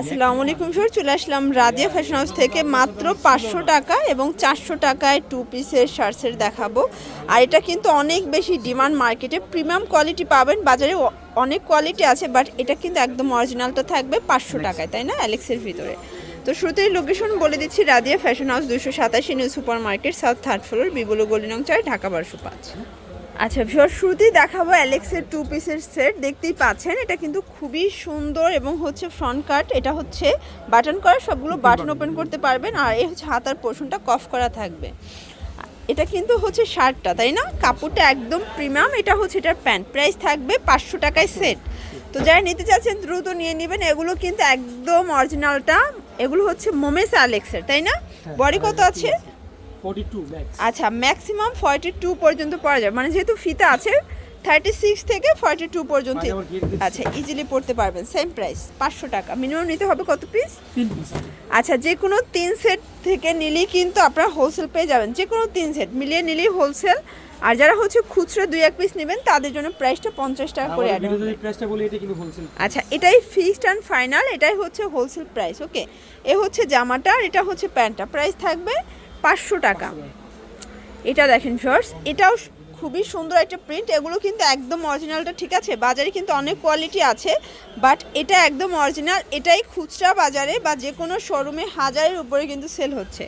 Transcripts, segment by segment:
আসসালামু আলাইকুম স্যার চলে আসলাম রাজিয়া ফ্যাশন হাউস থেকে মাত্র পাঁচশো টাকা এবং চারশো টাকায় টু পিসের শার্টসের দেখাবো। আর এটা কিন্তু অনেক বেশি ডিমান্ড মার্কেটে প্রিমিয়াম কোয়ালিটি পাবেন। বাজারে অনেক কোয়ালিটি আছে বাট এটা কিন্তু একদম অরিজিনালটা থাকবে পাঁচশো টাকায় তাই না? অ্যালেক্সের ভিতরে। তো শুরুতেই লোকেশন বলে দিচ্ছি রাজিয়া ফ্যাশন হাউস দুশো সাতাশি New Super Market South third floor বিবুলু গলিনং চার ঢাকা বারোশো পাঁচ আচ্ছা ভিওর শুরুতেই দেখাবো অ্যালেক্সের টু পিসের সেট দেখতেই পাচ্ছেন এটা কিন্তু খুবই সুন্দর এবং হচ্ছে ফ্রন্ট কাট এটা হচ্ছে বাটন করা সবগুলো বাটন ওপেন করতে পারবেন আর এই হচ্ছে হাতার পোর্শনটা কফ করা থাকবে। এটা কিন্তু হচ্ছে শার্টটা তাই না? কাপড়টা একদম প্রিমিয়াম এটা হচ্ছে এটার প্যান্ট প্রাইস থাকবে পাঁচশো টাকায় সেট তো যারা নিতে চাচ্ছেন দ্রুত নিয়ে নেবেন। এগুলো কিন্তু একদম অরিজিনালটা এগুলো হচ্ছে মোমেস অ্যালেক্সের তাই না? বডি কত আছে? 42 ম্যাক্স আচ্ছা ম্যাক্সিমাম ফর্টি টু পর্যন্ত পড়া যায় মানে যেহেতু ফিতা আছে থার্টি সিক্স থেকে ফর্টি টু পর্যন্ত দিচ্ছে। আচ্ছা ইজিলি পড়তে পারবেন। সেম প্রাইস পাঁচশো টাকা। মিনিমাম নিতে হবে কত পিস আচ্ছা যে কোনো তিন সেট থেকে নিলেই কিন্তু আপনারা হোলসেল পেয়ে যাবেন। যে কোনো তিন সেট মিলিয়ে নিলেই হোলসেল আর যারা হচ্ছে খুচরো দুই এক পিস নেবেন তাদের জন্য প্রাইসটা পঞ্চাশ টাকা করে আচ্ছা এটাই ফিক্সড অ্যান্ড ফাইনাল এটাই হচ্ছে হোলসেল প্রাইস ওকে এ হচ্ছে জামাটা আর এটা হচ্ছে প্যান্টটা। প্রাইস থাকবে পাঁচশো টাকা। এটা দেখেন ফার্স এটাও খুবই সুন্দর একটা প্রিন্ট এগুলো কিন্তু একদম অরিজিনালটা ঠিক আছে, বাজারে কিন্তু অনেক কোয়ালিটি আছে বাট এটা একদম অরিজিনাল এটাই খুচরা বাজারে বা যে কোনো শোরুমে হাজারের উপরে কিন্তু সেল হচ্ছে।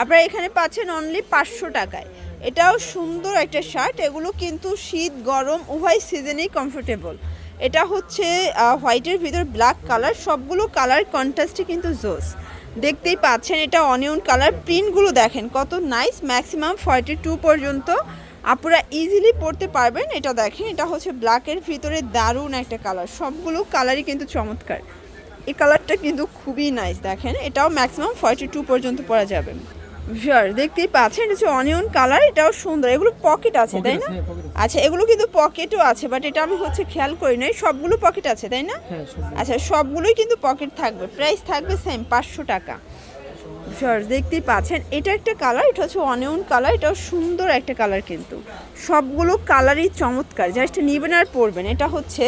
আপনারা এখানে পাচ্ছেন অনলি পাঁচশো টাকায়। এটাও সুন্দর একটা শার্ট এগুলো কিন্তু শীত, গরম, উভয় সিজনেই কমফোর্টেবল এটা হচ্ছে হোয়াইটের ভিতর ব্ল্যাক কালার সবগুলো কালার কন্ট্রাস্টে কিন্তু জোস দেখতেই পাচ্ছেন এটা অনিয়ন কালার। প্রিন্টগুলো দেখেন, কত নাইস ম্যাক্সিমাম ফর্টি টু পর্যন্ত। আপনারা ইজিলি পড়তে পারবেন, এটা দেখেন, এটা হচ্ছে ব্ল্যাকের ভিতরে দারুণ একটা কালার সবগুলো কালারই কিন্তু চমৎকার। এই কালারটা কিন্তু খুবই নাইস দেখেন, এটাও ম্যাক্সিমাম ফর্টি টু পর্যন্ত পরা যাবে। ভিউয়ার দেখতেই পাচ্ছেন এটা হচ্ছে অনিয়ন কালার এটাও সুন্দর। এগুলো পকেট আছে তাই না? হ্যাঁ আচ্ছা এগুলো কিন্তু পকেটও আছে বাট এটা আমি হচ্ছে খেয়াল করি নাই সবগুলো পকেট আছে তাই না? হ্যাঁ আচ্ছা সবগুলোই কিন্তু পকেট থাকবে প্রাইস থাকবে সেম পাঁচশো টাকা। শর্টস দেখতেই পাচ্ছেন এটা একটা কালার এটা হচ্ছে অনিয়ন কালার এটাও সুন্দর একটা কালার কিন্তু। সবগুলো কালারই চমৎকার জাস্ট নিবেন আর পরবেন। এটা হচ্ছে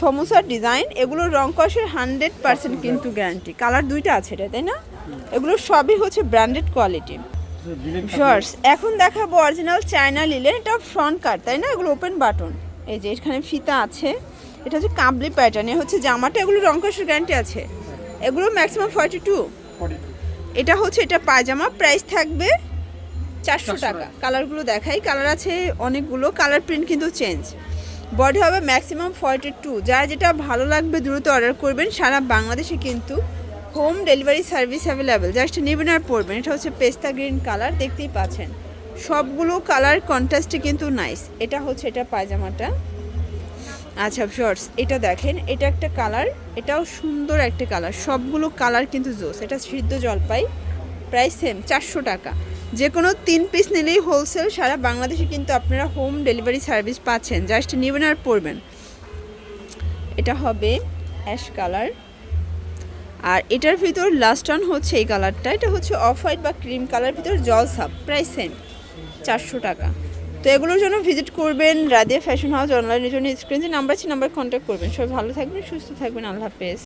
সমোসার ডিজাইন এগুলো রং কষের হান্ড্রেড পার্সেন্ট কিন্তু গ্যারান্টি কালার দুইটা আছে এটা তাই না? এগুলো সবই হচ্ছে ব্র্যান্ডেড কোয়ালিটি শর্টস এখন দেখাবো অরিজিনাল চায়না লিলেন এটা ফ্রন্ট কাট তাই না? এগুলো ওপেন বাটন এই যে এখানে ফিতা আছে এটা হচ্ছে কাবলি প্যাটার্ন এ হচ্ছে জামাটা এগুলো রংকশের গ্যারান্টি আছে। এগুলো ম্যাক্সিমাম ফর্টি টু এটা হচ্ছে এটা পায়জামা প্রাইস থাকবে চারশো টাকা। কালারগুলো দেখাই কালার আছে অনেকগুলো কালার প্রিন্ট কিন্তু চেঞ্জ বডি হবে ম্যাক্সিমাম ফর্টি টু যার যেটা ভালো লাগবে দ্রুত অর্ডার করবেন সারা বাংলাদেশে কিন্তু home delivery service available. Just নেবেন আর পড়বেন এটা হচ্ছে পেস্তা গ্রিন কালার, দেখতেই পাচ্ছেন। সবগুলো কালার কন্ট্রাস্টে কিন্তু নাইস। এটা হচ্ছে, এটা পায়জামাটা। আচ্ছা শর্টস এটা দেখেন, এটা একটা কালার, এটাও সুন্দর একটা কালার। সবগুলো কালার কিন্তু জোস। এটা সিদ্ধ জলপাই, প্রাইস সেম, চারশো টাকা। যে কোনো তিন পিস নিলেই হোলসেল, সারা বাংলাদেশে কিন্তু আপনারা হোম ডেলিভারি সার্ভিস পাচ্ছেন। জাস্ট নেবেন আর পড়বেন এটা হবে অ্যাশ কালার। আর এটার ভিতর লাস্ট অন হচ্ছে এই কালারটা এটা হচ্ছে অফ হোয়াইট বা ক্রিম কালার ভিতর জল সাপ প্রায় সেম চারশো টাকা। তো এগুলোর জন্য ভিজিট করবেন রাদিয়া ফ্যাশন হাউস অনলাইনের জন্য স্ক্রিন নাম্বার আছে নাম্বার কন্ট্যাক্ট করবেন। সবাই ভালো থাকবেন, সুস্থ থাকবেন, আল্লাহ হাফেজ।